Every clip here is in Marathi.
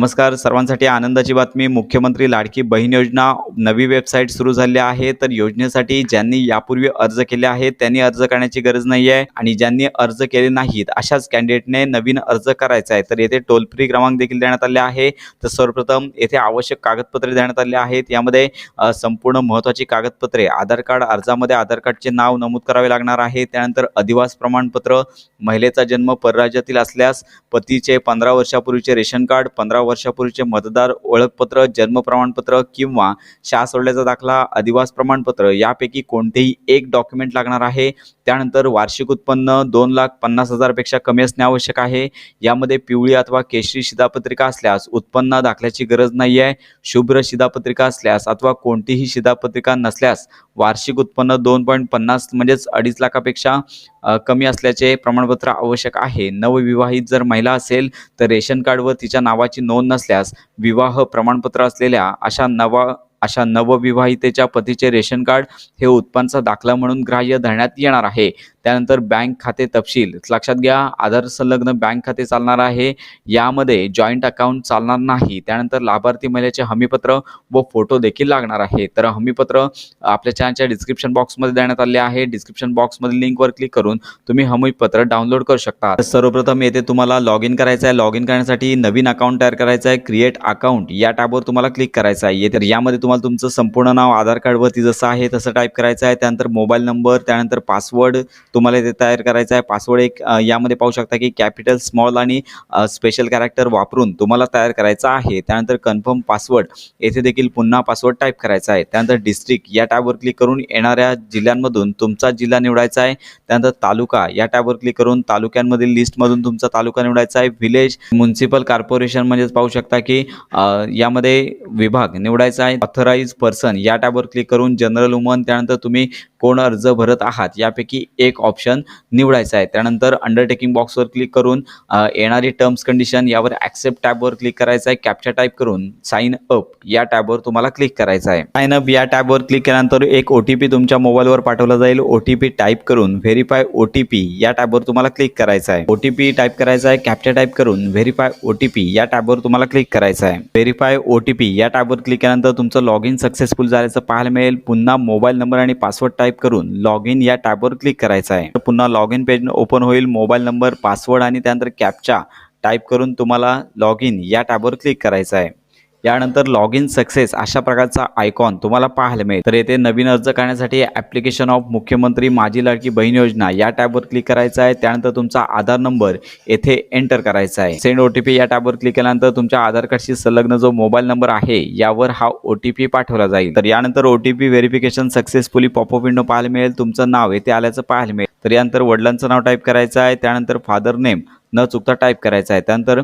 नमस्कार सर्वांसाठी आनंदाची बातमी. मुख्यमंत्री लाडकी बहीण योजना नवी वेबसाईट सुरू झाली आहे. तर योजनेसाठी ज्यांनी यापूर्वी अर्ज केले आहेत त्यांनी अर्ज करण्याची गरज नाही आहे आणि ज्यांनी अर्ज केले नाहीत अशाच कॅन्डिडेटने नवीन अर्ज करायचा आहे. तर येथे टोल फ्री क्रमांक देखील देण्यात आले आहे. तर सर्वप्रथम येथे आवश्यक कागदपत्रे देण्यात आले आहेत. यामध्ये संपूर्ण महत्त्वाची कागदपत्रे आधार कार्ड अर्जामध्ये आधार कार्डचे नाव नमूद करावे लागणार आहे. त्यानंतर अधिवास प्रमाणपत्र महिलेचा जन्म परराज्यातील असल्यास पतीचे पंधरा वर्षापूर्वीचे रेशन कार्ड पंधरा वर्षापूर्वीचे मतदार ओळखपत्र जन्म प्रमाणपत्र किंवा शाळा सोडल्याचा दाखला अधिवास प्रमाणपत्र यापैकी कोणतेही एक डॉक्युमेंट लागणार आहे. त्यानंतर वार्षिक उत्पन्न दोन लाख पन्नास हजारपेक्षा कमी असणे आवश्यक आहे. यामध्ये पिवळी अथवा केशरी शिधापत्रिका असल्यास उत्पन्न दाखल्याची गरज नाही आहे शुभ्र शिधापत्रिका असल्यास अथवा कोणतीही शिधापत्रिका नसल्यास वार्षिक उत्पन्न दोन पॉईंट पन्नास म्हणजेच अडीच लाखापेक्षा कमी असल्याचे प्रमाणपत्र आवश्यक आहे. नवविवाहित जर महिला असेल तर रेशन कार्डवर तिच्या नावाची नोंद नसल्यास विवाह प्रमाणपत्र असलेल्या अशा नवा अशा नवविवाहितेच्या पतीचे रेशन कार्ड हे उत्पन्नाचा दाखला म्हणून ग्राह्य धरण्यात येणार आहे. त्यानंतर बँक खाते तपशील. लक्षात घ्या आधार संलग्न बँक खाते चालणार आहे. यामध्ये जॉईंट अकाउंट चालणार नाही. त्यानंतर लाभार्थी महिलेचे हमीपत्र व फोटो देखील लागणार आहे. तर हमीपत्र आपल्या चॅनलच्या डिस्क्रिप्शन बॉक्समध्ये देण्यात आले आहे. डिस्क्रिप्शन बॉक्समधील लिंकवर क्लिक करून तुम्ही हमीपत्र डाउनलोड करू शकता. सर्वप्रथम येथे तुम्हाला लॉग इन करायचं आहे. लॉग इन करण्यासाठी नवीन अकाउंट तयार करायचं आहे. क्रिएट अकाउंट या टॅबवर तुम्हाला क्लिक करायचं आहे. तर यामध्ये तुम्हाला तुमचं संपूर्ण नाव आधार कार्डवरती जसं आहे तसं टाईप करायचं आहे. त्यानंतर मोबाईल नंबर त्यानंतर पासवर्ड तुम्हाला इथे तयार करायचं आहे. पासवर्ड एक यामध्ये पाहू शकता की कॅपिटल स्मॉल आणि स्पेशल कॅरेक्टर वापरून तुम्हाला तयार करायचा आहे. त्यानंतर कन्फर्म पासवर्ड येथे देखील पुन्हा पासवर्ड टाईप करायचा आहे. त्यानंतर डिस्ट्रिक्ट या टॅबवर क्लिक करून येणाऱ्या जिल्ह्यांमधून तुमचा जिल्हा निवडायचा आहे. त्यानंतर तालुका या टॅबवर क्लिक करून तालुक्यांमधील लिस्टमधून तुमचा तालुका निवडायचा आहे. व्हिलेज म्युन्सिपल कॉर्पोरेशन म्हणजेच पाहू शकता की यामध्ये विभाग निवडायचा आहे. ऑथराईज पर्सन या टॅबवर क्लिक करून जनरल वुमन त्यानंतर तुम्ही कोण अर्ज भरत आहात? यापैकी एक ऑप्शन निवडायचा आहे. त्यानंतर अंडरटेकिंग बॉक्सवर क्लिक करून येणारी टर्म्स कंडिशन यावर ॲक्सेप्ट टॅबवर क्लिक करायचं आहे. कॅप्चा टाईप करून साइन अप या टॅबवर तुम्हाला क्लिक करायचं आहे. साइन अप या टॅबवर क्लिक केल्यानंतर एक ओ टी पी तुमच्या मोबाईलवर पाठवला जाईल. ओ टी पी टाईप करून व्हेरीफाय ओ टी पी या टॅबवर तुम्हाला क्लिक करायचं आहे. ओ टी पी टाईप करायचा आहे. कॅप्चा टाईप करून व्हेरीफाय ओ टी पी या टॅबवर तुम्हाला क्लिक करायचं आहे. व्हेरीफाय ओ टी पी या टॅबवर क्लिक केल्यानंतर तुमचं लॉग इन सक्सेसफुल झाल्याचं पाहायला मिळेल. पुन्हा मोबाईल नंबर आणि पासवर्ड टाईप करून लॉग इन या टॅबवर क्लिक करायचं आहे. तर पुन्हा लॉग इन पेज ओपन होईल मोबाईल नंबर पासवर्ड आणि त्यानंतर कॅपचा टाईप करून तुम्हाला लॉग इन या टॅबवर क्लिक करायचं आहे. यानंतर लॉग इन सक्सेस अशा प्रकारचा आयकॉन तुम्हाला पाहायला मिळेल. तर येथे नवीन अर्ज करण्यासाठी ॲप्लिकेशन ऑफ मुख्यमंत्री माझी लाडकी बहीण योजना या टॅबवर क्लिक करायचा आहे. त्यानंतर तुमचा आधार नंबर येथे एंटर करायचा आहे. सेंड ओ टी पी या टॅबवर क्लिक केल्यानंतर तुमच्या आधार कार्डशी संलग्न जो मोबाईल नंबर आहे यावर हा ओ टी पी पाठवला जाईल. तर यानंतर O T P verification successfully pop up window पाहायला मिळेल. तुमचं नाव येथे आल्याचं पाहायला मिळेल. तर यानंतर वडिलांचं नाव टाईप करायचं आहे. त्यानंतर फादर नेम न चुकता टाईप करायचं आहे. त्यानंतर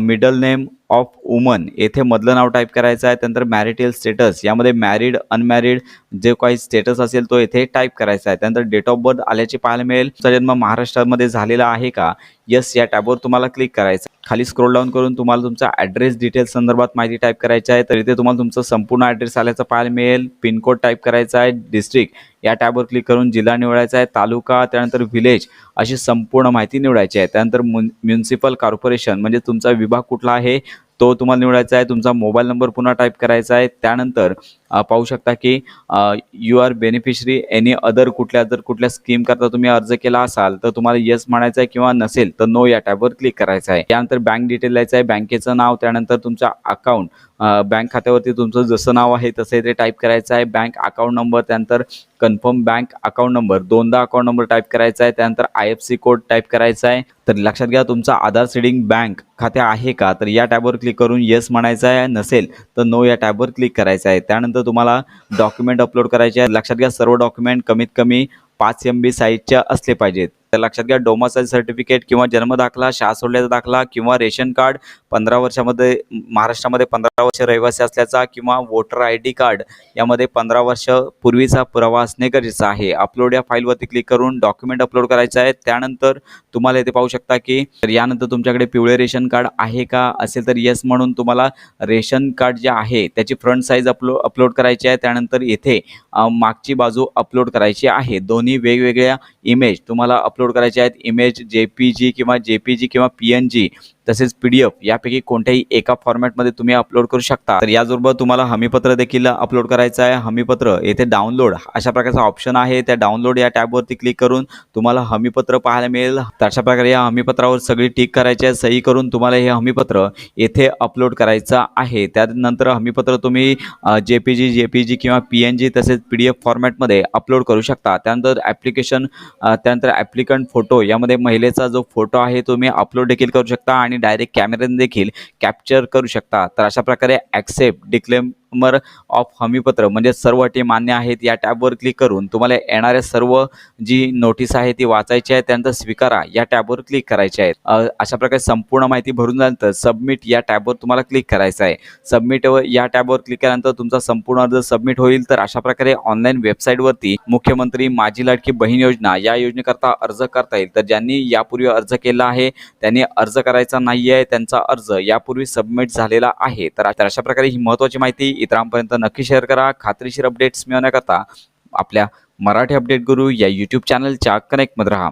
मिडल नेम ऑफ वुमन येथे मधलं नाव टाईप करायचं आहे त्यानंतर मॅरिटल स्टेटस यामध्ये मॅरिड अनमॅरिड जे काही स्टेटस असेल तो येथे टाईप करायचा आहे. त्यानंतर डेट ऑफ बर्थ आल्याची पाहायला मिळेल. तुमचा जन्म महाराष्ट्रामध्ये झालेला आहे का? यस या टॅबवर तुम्हाला क्लिक करायचं खाली स्क्रोल डाऊन करून तुम्हाला तुमचा ॲड्रेस डिटेल्स संदर्भात माहिती टाईप करायची आहे. तर इथे तुम्हाला तुमचं संपूर्ण ॲड्रेस आल्याचं पाहायला मिळेल. पिनकोड टाईप करायचा आहे. डिस्ट्रिक्ट या टॅबवर क्लिक करून जिल्हा निवडायचा आहे. तालुका त्यानंतर व्हिलेज अशी संपूर्ण माहिती निवडायची आहे. त्यानंतर म्युन्सिपल कॉर्पोरेशन म्हणजे तुमचा विभाग कुठला आहे? तो तुम्हाला निवडायचा आहे तुमचा मोबाईल नंबर पुन्हा टाईप करायचा आहे. त्यानंतर पाहू शकता की you are beneficiary any other कुठल्या जर कुठल्या स्कीम करता तुम्ही अर्ज केला असाल तर तुम्हाला येस म्हणायचं आहे किंवा नसेल तर नो या टॅबवर क्लिक करायचं आहे. त्यानंतर बँक डिटेल द्यायचं आहे. बँकेचं नाव त्यानंतर तुमचा अकाउंट बँक खात्यावरती तुमचं जसं नाव आहे तसं इथे टाईप करायचं आहे. बँक अकाउंट नंबर त्यानंतर कन्फर्म बँक अकाउंट नंबर दोनदा अकाउंट नंबर टाईप करायचा आहे. त्यानंतर I F C code type करायचा आहे. तर लक्षात घ्या तुमचा आधार सीडिंग बँक खाते आहे का? तर या टॅबवर क्लिक करून येस म्हणायचं आहे. नसेल तर नो या टॅबवर क्लिक करायचं आहे. त्यानंतर तुम्हाला डॉक्युमेंट अपलोड करायचे आहे लक्षात घ्या सर्व डॉक्युमेंट कमीत कमी पाच एम बी साईजच्या असले पाहिजेत. तर लक्षात घ्या डोमासाईल सर्टिफिकेट किंवा जन्म दाखला शाळा सोडल्याचा दाखला किंवा रेशन कार्ड पंधरा वर्षामध्ये महाराष्ट्रामध्ये पंधरा वर्ष रहिवासी असल्याचा किंवा वोटर आय डी कार्ड यामध्ये पंधरा वर्ष पूर्वीचा पुरावा असणे गरजेचं आहे. अपलोड या फाईलवरती क्लिक करून डॉक्युमेंट अपलोड करायचं आहे. त्यानंतर तुम्हाला इथे पाहू शकता की तर यानंतर तुमच्याकडे पिवळे रेशन कार्ड आहे का? असेल तर येस म्हणून तुम्हाला रेशन कार्ड जे आहे त्याची फ्रंट साईज अपलो अपलोड करायची आहे. त्यानंतर येथे मागची बाजू अपलोड करायची आहे. दोन्ही वेगवेगळ्या इमेज तुम्हाला अपलोड करायचे आहेत. इमेज जे पी जी किंवा जे पी जी किंवा पी एन जी तसेच पी डी एफ यापैकी कोणत्याही एका फॉर्मॅटमध्ये तुम्ही अपलोड करू शकता. तर याचबरोबर तुम्हाला हमीपत्र देखील अपलोड करायचं आहे. हमीपत्र येथे डाउनलोड अशा प्रकारचा ऑप्शन आहे. त्या डाउनलोड या टॅबवरती क्लिक करून तुम्हाला हमीपत्र पाहायला मिळेल. तर अशा प्रकारे या हमीपत्रावर सगळी टिक करायची आहे. सही करून तुम्हाला हे हमीपत्र येथे अपलोड करायचं आहे. त्यानंतर हमीपत्र तुम्ही J P G J P G किंवा पी एन जी तसेच पी डी एफ फॉर्मॅटमध्ये अपलोड करू शकता. त्यानंतर ॲप्लिकेशन त्यानंतर ॲप्लिकंट फोटो यामध्ये महिलेचा जो फोटो आहे तुम्ही अपलोड देखील करू शकता. आणि डायरेक्ट कॅमेऱ्याने देखील कॅप्चर करू शकता. तर अशा प्रकारे ॲक्सेप्ट डिक्लेम नंबर ऑफ हमीपत्र म्हणजे सर्व अटी मान्य आहेत या टॅबवर क्लिक करून तुम्हाला येणाऱ्या सर्व जी नोटीस आहे ती वाचायची आहे त्यानंतर स्वीकारा या टॅबवर क्लिक करायचे आहेत अशा प्रकारे संपूर्ण माहिती भरून झाल्यानंतर सबमिट या टॅबवर तुम्हाला क्लिक करायचं आहे. सबमिट या टॅबवर क्लिक केल्यानंतर तुमचा संपूर्ण अर्ज सबमिट होईल तर अशा प्रकारे ऑनलाईन वेबसाईटवरती मुख्यमंत्री माझी लाडकी बहीण योजना या योजनेकरता अर्ज करता येईल. तर ज्यांनी यापूर्वी अर्ज केला आहे त्यांनी अर्ज करायचा नाही आहे त्यांचा अर्ज यापूर्वी सबमिट झालेला आहे. तर तर अशा प्रकारे ही महत्त्वाची माहिती इतरांपर्यंत नक्की शेअर करा. खात्रीशीर अपडेट्स मिळवण्याकरता आपल्या मराठी अपडेट गुरु या यूट्यूब चॅनलच्या कनेक्टमध्ये राहा.